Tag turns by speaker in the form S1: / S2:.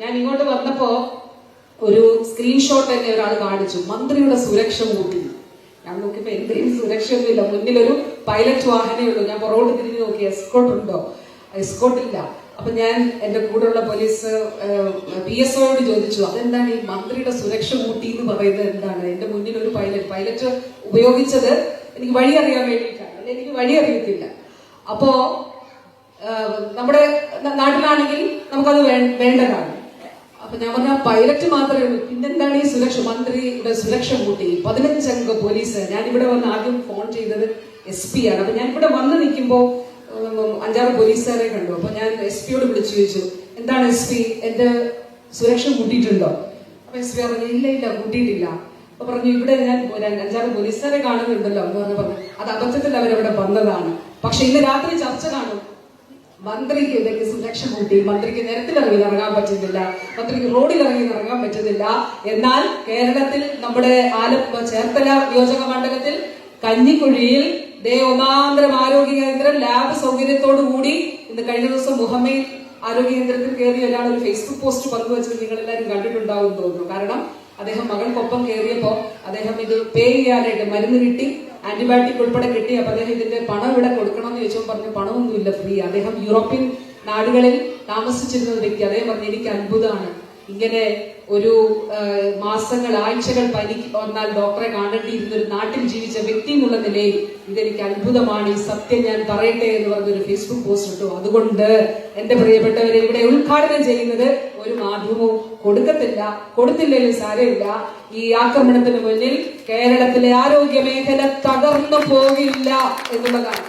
S1: ഞാൻ ഇങ്ങോട്ട് വന്നപ്പോ ഒരു സ്ക്രീൻഷോട്ട് തന്നെ ഒരാൾ കാണിച്ചു. മന്ത്രിയുടെ സുരക്ഷ കൂട്ടി. ഞാൻ നോക്കിയപ്പോ എന്തെങ്കിലും സുരക്ഷയൊന്നുമില്ല. മുന്നിലൊരു പൈലറ്റ് വാഹനമേ ഉള്ളൂ. ഞാൻ പുറകോട്ട് തിരിഞ്ഞു നോക്കി. എസ്കോട്ട് ഉണ്ടോ? എസ്കോട്ട് ഇല്ല. അപ്പൊ ഞാൻ എന്റെ കൂടെയുള്ള പോലീസ് പി എസ് ഒയോട് ചോദിച്ചു അതെന്താണ് ഈ മന്ത്രിയുടെ സുരക്ഷ കൂട്ടി എന്ന് പറയുന്നത്? എന്താണ്? എന്റെ മുന്നിൽ ഒരു പൈലറ്റ് പൈലറ്റ് ഉപയോഗിച്ചത് എനിക്ക് വഴി അറിയാൻ വേണ്ടിയിട്ടാണ്. എനിക്ക് വഴി അറിയത്തില്ല. അപ്പോ നമ്മുടെ നാട്ടിലാണെങ്കിൽ നമുക്കത് വേണ്ടതാണ്. അപ്പൊ ഞാൻ പറഞ്ഞ പൈലറ്റ് മാത്രമേ ഉള്ളൂ. പിന്നെന്താണ് ഈ സുരക്ഷ? മന്ത്രിയുടെ സുരക്ഷ കൂട്ടി. പതിനഞ്ചംഗ പോലീസ്. ഞാൻ ഇവിടെ വന്ന് ആദ്യം ഫോൺ ചെയ്തത് എസ് പി ആണ്. അപ്പൊ ഞാൻ ഇവിടെ വന്ന് നിൽക്കുമ്പോ ഉം, അഞ്ചാറ് പോലീസുകാരെ കണ്ടു. അപ്പൊ ഞാൻ എസ് പിയോട് വിളിച്ചു ചോദിച്ചു എന്താണ് എസ് പി എന്റെ സുരക്ഷ കൂട്ടിയിട്ടുണ്ടോ? അപ്പൊ എസ് പി പറഞ്ഞു ഇല്ല ഇല്ല കൂട്ടിയിട്ടില്ല. അപ്പൊ പറഞ്ഞു ഇവിടെ ഞാൻ അഞ്ചാറ് പോലീസുകാരെ കാണുന്നുണ്ടല്ലോ. എന്ന് പറഞ്ഞു പറഞ്ഞു അത് അബദ്ധത്തിൽ അവരവിടെ വന്നതാണ്. പക്ഷെ ഇന്ന് രാത്രി ചർച്ച കാണും. മന്ത്രിക്ക് ഇതൊക്കെ സുരക്ഷ കൂട്ടി മന്ത്രിക്ക് നിരത്തിലിറങ്ങി ഇറങ്ങാൻ പറ്റുന്നില്ല മന്ത്രിക്ക് റോഡിൽ ഇറങ്ങി ഇറങ്ങാൻ പറ്റുന്നില്ല. എന്നാൽ കേരളത്തിൽ നമ്മുടെ ആലപ്പുഴ ചേർത്തല നിയോജക മണ്ഡലത്തിൽ കഞ്ഞിക്കുഴിയിൽ ദേ ഒന്നാന്തരം ആരോഗ്യ കേന്ദ്രം ലാബ് സൗകര്യത്തോടു കൂടി ഇന്ന് കഴിഞ്ഞ ദിവസം മുഹമ്മയിൽ ആരോഗ്യ കേന്ദ്രത്തിൽ കയറിയ ഒരാൾ ഒരു ഫേസ്ബുക്ക് പോസ്റ്റ് പങ്കുവച്ചത് നിങ്ങൾ എല്ലാവരും കണ്ടിട്ടുണ്ടാവും തോന്നുന്നു. കാരണം അദ്ദേഹം മകൾക്കൊപ്പം കയറിയപ്പോ അദ്ദേഹം ഇത് പേ ചെയ്യാനായിട്ട് മരുന്ന് കിട്ടി. ആന്റിബയോട്ടിക് ഉൾപ്പെടെ കിട്ടി. അപ്പൊ അദ്ദേഹം ഇതിന്റെ പണം ഇവിടെ കൊടുക്കണം എന്ന് ചോദിച്ചപ്പോൾ പറഞ്ഞു പണമൊന്നുമില്ല ഫ്രീ അദ്ദേഹം യൂറോപ്യൻ നാടുകളിൽ താമസിച്ചിരുന്ന വ്യക്തി. അദ്ദേഹം പറഞ്ഞു എനിക്ക് അത്ഭുതമാണ്. ഇങ്ങനെ ഒരു മാസങ്ങൾ ആഴ്ചകൾ പനിക്ക് വന്നാൽ ഡോക്ടറെ കാണേണ്ടിയിരുന്ന ഒരു നാട്ടിൽ ജീവിച്ച വ്യക്തി എന്നുള്ള നിലയിൽ ഇതെനിക്ക് അത്ഭുതമാണ്. ഈ സത്യം ഞാൻ പറയട്ടെ എന്ന് പറഞ്ഞൊരു ഫേസ്ബുക്ക് പോസ്റ്റ് ഇട്ടു. അതുകൊണ്ട് എന്റെ പ്രിയപ്പെട്ടവരെ ഇവിടെ ഉദ്ഘാടനം ചെയ്യുന്നത് ഒരു മാധ്യമവും കൊടുക്കത്തില്ല. കൊടുത്തില്ലെങ്കിലും സാരമില്ല. ഈ ആക്രമണത്തിന് മുന്നിൽ കേരളത്തിലെ ആരോഗ്യ മേഖല തകർന്നു പോകില്ല എന്നുള്ളതാണ്.